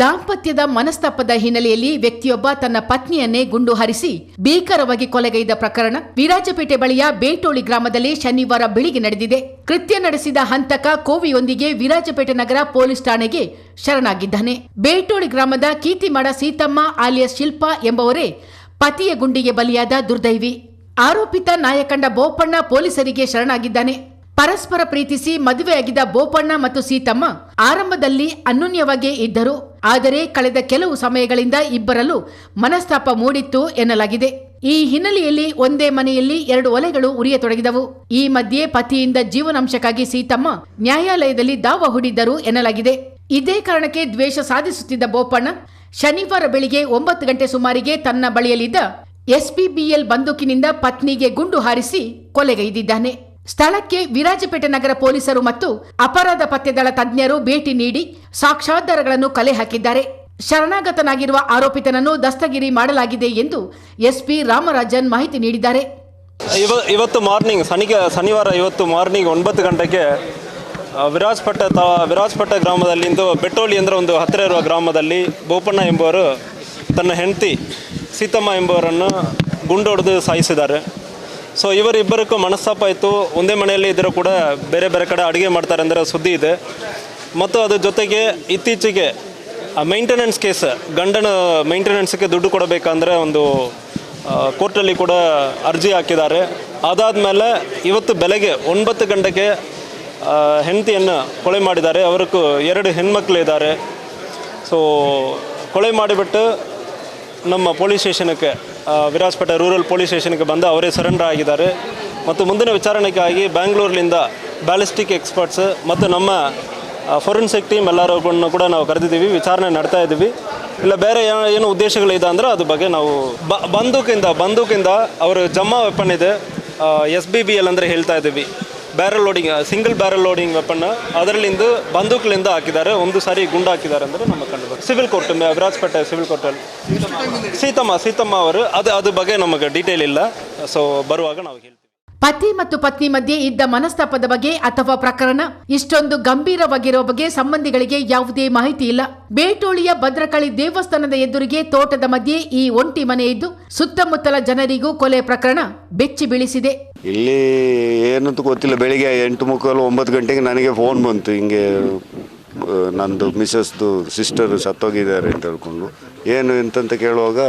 ದಾಂಪತ್ಯದ ಮನಸ್ತಾಪದ ಹಿನ್ನೆಲೆಯಲ್ಲಿ ವ್ಯಕ್ತಿಯೊಬ್ಬ ತನ್ನ ಪತ್ನಿಯನ್ನೇ ಗುಂಡು ಹರಿಸಿ ಭೀಕರವಾಗಿ ಕೊಲೆಗೈದ ಪ್ರಕರಣ ವಿರಾಜಪೇಟೆ ಬಳಿಯ ಬೇಟೋಳಿ ಗ್ರಾಮದಲ್ಲಿ ಶನಿವಾರ ಬೆಳಿಗ್ಗೆ ನಡೆದಿದೆ. ಕೃತ್ಯ ನಡೆಸಿದ ಹಂತಕ ಕೋವಿಯೊಂದಿಗೆ ವಿರಾಜಪೇಟೆ ನಗರ ಪೊಲೀಸ್ ಠಾಣೆಗೆ ಶರಣಾಗಿದ್ದಾನೆ. ಬೇಟೋಳಿ ಗ್ರಾಮದ ಕೀರ್ತಿಮಾಡ ಸೀತಮ್ಮ ಆಲಿಯ ಶಿಲ್ಪಾ ಎಂಬವರೇ ಪತಿಯ ಗುಂಡಿಗೆ ಬಲಿಯಾದ ದುರ್ದೈವಿ. ಆರೋಪಿತ ನಾಯಕಂಡ ಬೋಪಣ್ಣ ಪೊಲೀಸರಿಗೆ ಶರಣಾಗಿದ್ದಾನೆ. ಪರಸ್ಪರ ಪ್ರೀತಿಸಿ ಮದುವೆಯಾಗಿದ್ದ ಬೋಪಣ್ಣ ಮತ್ತು ಸೀತಮ್ಮ ಆರಂಭದಲ್ಲಿ ಅನ್ಯೋನ್ಯವಾಗೇ ಇದ್ದರು. ಆದರೆ ಕಳೆದ ಕೆಲವು ಸಮಯಗಳಿಂದ ಇಬ್ಬರಲ್ಲೂ ಮನಸ್ತಾಪ ಮೂಡಿತ್ತು ಎನ್ನಲಾಗಿದೆ. ಈ ಹಿನ್ನೆಲೆಯಲ್ಲಿ ಒಂದೇ ಮನೆಯಲ್ಲಿ ಎರಡು ಒಲೆಗಳು ಉರಿಯತೊಡಗಿದವು. ಈ ಮಧ್ಯೆ ಪತಿಯಿಂದ ಜೀವನಾಂಶಕ್ಕಾಗಿ ಸೀತಮ್ಮ ನ್ಯಾಯಾಲಯದಲ್ಲಿ ದಾವ ಹೂಡಿದ್ದರು ಎನ್ನಲಾಗಿದೆ. ಇದೇ ಕಾರಣಕ್ಕೆ ದ್ವೇಷ ಸಾಧಿಸುತ್ತಿದ್ದ ಬೋಪಣ್ಣ ಶನಿವಾರ ಬೆಳಿಗ್ಗೆ ಒಂಬತ್ತು ಗಂಟೆ ಸುಮಾರಿಗೆ ತನ್ನ ಬಳಿಯಲ್ಲಿದ್ದ ಎಸ್ಪಿಬಿಎಲ್ ಬಂದೂಕಿನಿಂದ ಪತ್ನಿಗೆ ಗುಂಡು ಹಾರಿಸಿ ಕೊಲೆಗೈದಿದ್ದಾನೆ. ಸ್ಥಳಕ್ಕೆ ವಿರಾಜಪೇಟೆ ನಗರ ಪೊಲೀಸರು ಮತ್ತು ಅಪರಾಧ ಪತ್ತೆದಳ ತಜ್ಞರು ಭೇಟಿ ನೀಡಿ ಸಾಕ್ಷಾಧಾರಗಳನ್ನು ಕಲೆ ಹಾಕಿದ್ದಾರೆ. ಶರಣಾಗತನಾಗಿರುವ ಆರೋಪಿತನನ್ನು ದಸ್ತಗಿರಿ ಮಾಡಲಾಗಿದೆ ಎಂದು ಎಸ್ಪಿ ರಾಮರಾಜನ್ ಮಾಹಿತಿ ನೀಡಿದ್ದಾರೆ. ಇವ, ಇವತ್ತು ಮಾರ್ನಿಂಗ್ ಶನಿವಾರ ಇವತ್ತು ಮಾರ್ನಿಂಗ್ ಒಂಬತ್ತು ಗಂಟೆಗೆ ವಿರಾಜಪಟ್ಟ ವಿರಾಜಪಟ್ಟ ವಿರಾಜಪಟ್ಟ ಗ್ರಾಮದಲ್ಲಿಂದು ಎಂದ್ರ ಅಂದರೆ ಒಂದು ಹತ್ತಿರ ಇರುವ ಗ್ರಾಮದಲ್ಲಿ ಬೋಪಣ್ಣ ಎಂಬುವರು ತನ್ನ ಹೆಂಡತಿ ಸೀತಮ್ಮ ಎಂಬುವರನ್ನು ಗುಂಡೊಡೆದು ಸಾಯಿಸಿದ್ದಾರೆ. ಸೊ ಇವರಿಬ್ಬರಿಗೂ ಮನಸ್ತಾಪ ಇತ್ತು ಒಂದೇ ಮನೆಯಲ್ಲಿ ಇದ್ದರೂ ಕೂಡ ಬೇರೆ ಬೇರೆ ಕಡೆ ಅಡುಗೆ ಮಾಡ್ತಾರೆ ಅಂದರೆ ಸುದ್ದಿ ಇದೆ. ಮತ್ತು ಅದ್ರ ಜೊತೆಗೆ ಇತ್ತೀಚೆಗೆ ಮೈಂಟೆನೆನ್ಸ್ ಕೇಸ್ ಗಂಡನ ಮೈಂಟೆನೆನ್ಸ್ಗೆ ದುಡ್ಡು ಕೊಡಬೇಕಂದ್ರೆ ಒಂದು ಕೋರ್ಟಲ್ಲಿ ಕೂಡ ಅರ್ಜಿ ಹಾಕಿದ್ದಾರೆ. ಅದಾದಮೇಲೆ ಇವತ್ತು ಬೆಳಗ್ಗೆ ಒಂಬತ್ತು ಗಂಟೆಗೆ ಹೆಂಡತಿಯನ್ನು ಕೊಲೆ ಮಾಡಿದ್ದಾರೆ. ಅವರಿಗೂ ಎರಡು ಹೆಣ್ಮಕ್ಳು ಇದ್ದಾರೆ. ಸೊ ಕೊಲೆ ಮಾಡಿಬಿಟ್ಟು ನಮ್ಮ ಪೊಲೀಸ್ ಸ್ಟೇಷನ್ಗೆ ವಿರಾಜಪೇಟೆ ರೂರಲ್ ಪೊಲೀಸ್ ಸ್ಟೇಷನ್ಗೆ ಬಂದು ಅವರೇ ಸರೆಂಡರ್ ಆಗಿದ್ದಾರೆ. ಮತ್ತು ಮುಂದಿನ ವಿಚಾರಣೆಗಾಗಿ ಬ್ಯಾಂಗ್ಳೂರ್ಲಿಂದ ಬ್ಯಾಲಿಸ್ಟಿಕ್ ಎಕ್ಸ್ಪರ್ಟ್ಸ್ ಮತ್ತು ನಮ್ಮ ಫೋರೆನ್ಸಿಕ್ ಟೀಮ್ ಎಲ್ಲರನ್ನು ಕೂಡ ನಾವು ಕರೆದಿದ್ದೀವಿ, ವಿಚಾರಣೆ ನಡ್ತಾ ಇದ್ದೀವಿ. ಇಲ್ಲ, ಬೇರೆ ಏನು ಉದ್ದೇಶಗಳಿದೆ ಅಂದರೆ ಅದ್ರ ಬಗ್ಗೆ ನಾವು ಬ, ಬಂದೂಕಿಂದ ಬಂದೂಕಿಂದ ಅವರು ಜಮ್ಮಾ ವೆಪನ್ ಇದೆ ಎಸ್ ಬಿ ಬಿ ಎಲ್ ಅಂದರೆ ಹೇಳ್ತಾ ಇದ್ದೀವಿ. Barrel loading single barrel loading weapon ಅದರಲ್ಲಿಂದ ಬಂದೂಕ್ಲಿಂದ ಹಾಕಿದ್ದಾರೆ. ಒಂದು ಸಾರಿ ಗುಂಡು ಹಾಕಿದ್ದಾರೆ ಅಂದರೆ ನಮ್ಮ ಕಂಡು ಬರುತ್ತೆ ಸಿವಿಲ್ ಕೋರ್ಟ್ ವಿರಾಜಪೇಟೆ ಸಿವಿಲ್ ಕೋರ್ಟಲ್ಲಿ ಸೀತಮ್ಮ ಸೀತಮ್ಮ ಅವರು, ಅದು ಅದು ಬಗ್ಗೆ ನಮಗೆ ಡೀಟೇಲ್ ಇಲ್ಲ. ಸೊ ಬರುವಾಗ ನಾವು ಪತಿ ಮತ್ತು ಪತ್ನಿ ಮಧ್ಯೆ ಇದ್ದ ಮನಸ್ತಾಪದ ಬಗ್ಗೆ ಅಥವಾ ಪ್ರಕರಣ? ಇಷ್ಟೊಂದು ಗಂಭೀರವಾಗಿರುವ ಬಗ್ಗೆ ಸಂಬಂಧಿಗಳಿಗೆ ಯಾವುದೇ ಮಾಹಿತಿ ಇಲ್ಲ. ಬೇಟೋಳಿಯ ಭದ್ರಕಾಳಿ ದೇವಸ್ಥಾನದ ಎದುರಿಗೆ ತೋಟದ ಮಧ್ಯೆ ಈ ಒಂಟಿ ಮನೆ ಇದ್ದು, ಸುತ್ತಮುತ್ತಲ ಜನರಿಗೂ ಕೊಲೆ ಪ್ರಕರಣ ಬೆಚ್ಚಿ ಬೀಳಿಸಿದೆ. ಇಲ್ಲಿ ಏನಂತ ಗೊತ್ತಿಲ್ಲ. ಬೆಳಿಗ್ಗೆ ಎಂಟು ಮುಕ್ಕಾಲು ಒಂಬತ್ತು ಗಂಟೆಗೆ ನನಗೆ ಫೋನ್ ಬಂತು. ಹಿಂಗೆ ನಂದು ಮಿಸಸ್ದು ಸಿಸ್ಟರ್ ಸತ್ತೋಗಿದ್ದಾರೆ ಅಂತ ಹೇಳ್ಕೊಂಡು. ಏನು ಎಂತಂತ ಕೇಳುವಾಗ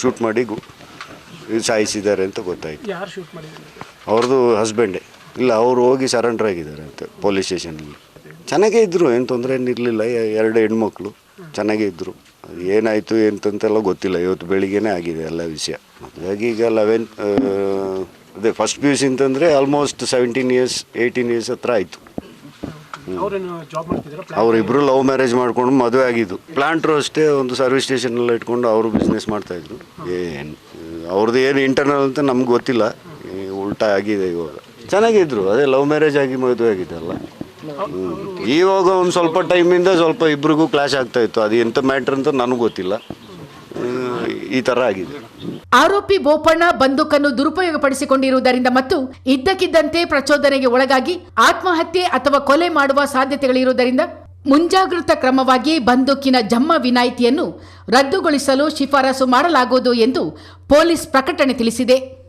ಶೂಟ್ ಮಾಡಿ ಸಾಯಿಸಿದ್ದಾರೆ ಅಂತ ಗೊತ್ತಾಯಿತು. ಯಾರು ಶೂಟ್ ಮಾಡಿದ್ರು ಅವ್ರದ್ದು ಹಸ್ಬೆಂಡೇ ಇಲ್ಲ ಅವರು ಹೋಗಿ ಸರೆಂಡರ್ ಆಗಿದ್ದಾರೆ ಅಂತ ಪೊಲೀಸ್ ಸ್ಟೇಷನಲ್ಲಿ ಚೆನ್ನಾಗೇ ಇದ್ದರು ಏನು ತೊಂದರೆ ಏನಿರಲಿಲ್ಲ ಎರಡು ಹೆಣ್ಮಕ್ಳು ಚೆನ್ನಾಗೇ ಇದ್ದರು ಏನಾಯಿತು ಎಂತಂತೆಲ್ಲ ಗೊತ್ತಿಲ್ಲ. ಇವತ್ತು ಬೆಳಿಗ್ಗೆನೇ ಆಗಿದೆ ಎಲ್ಲ ವಿಷಯ. ಹಾಗಾಗಿ ಈಗ ಲೆವೆನ್ ಅದೇ ಫಸ್ಟ್ ಪಿ ಯು ಸಿ ಅಂತಂದರೆ almost seventeen years eighteen years ಹತ್ರ ಆಯಿತು. ಅವರಿಬ್ಬರು ಲವ್ ಮ್ಯಾರೇಜ್ ಮಾಡ್ಕೊಂಡು ಮದುವೆ ಆಗಿದ್ದು. ಪ್ಲಾಂಟ್ರು ಅಷ್ಟೇ ಒಂದು ಸರ್ವಿಸ್ ಸ್ಟೇಷನಲ್ಲಿ ಇಟ್ಕೊಂಡು ಅವರು ಬಿಸ್ನೆಸ್ ಮಾಡ್ತಾಯಿದ್ರು ಏನು ಅವ್ರದ್ದು ಏನು ಇಂಟರ್ನಲ್ ಅಂತ ನಮ್ಗೆ ಗೊತ್ತಿಲ್ಲ. ಈ ಉಲ್ಟಾ ಆಗಿದೆ ಇವಾಗ. ಚೆನ್ನಾಗಿದ್ರು, ಅದೇ ಲವ್ ಮ್ಯಾರೇಜ್ ಆಗಿ ಮದುವೆ ಆಗಿದೆ ಅಲ್ಲ. ಇವಾಗ ಒಂದು ಸ್ವಲ್ಪ ಟೈಮಿಂದ ಸ್ವಲ್ಪ ಇಬ್ರಿಗೂ ಕ್ಲಾಶ್ ಆಗ್ತಾ ಇತ್ತು. ಅದು ಎಂಥ ಮ್ಯಾಟ್ರ್ ಅಂತ ನನಗೆ ಗೊತ್ತಿಲ್ಲ. ಈ ಥರ ಆಗಿದೆ. ಆರೋಪಿ ಬೋಪಣ್ಣ ಬಂದೂಕನ್ನು ದುರುಪಯೋಗಪಡಿಸಿಕೊಂಡಿರುವುದರಿಂದ ಮತ್ತು ಇದ್ದಕ್ಕಿದ್ದಂತೆ ಪ್ರಚೋದನೆಗೆ ಒಳಗಾಗಿ ಆತ್ಮಹತ್ಯೆ ಅಥವಾ ಕೊಲೆ ಮಾಡುವ ಸಾಧ್ಯತೆಗಳಿರುವುದರಿಂದ ಮುಂಜಾಗೃತ ಕ್ರಮವಾಗಿ ಬಂದೂಕಿನ ಜಮ್ಮ ವಿನಾಯಿತಿಯನ್ನು ರದ್ದುಗೊಳಿಸಲು ಶಿಫಾರಸು ಮಾಡಲಾಗುವುದು ಎಂದು ಪೊಲೀಸ್ ಪ್ರಕಟಣೆ ತಿಳಿಸಿದೆ.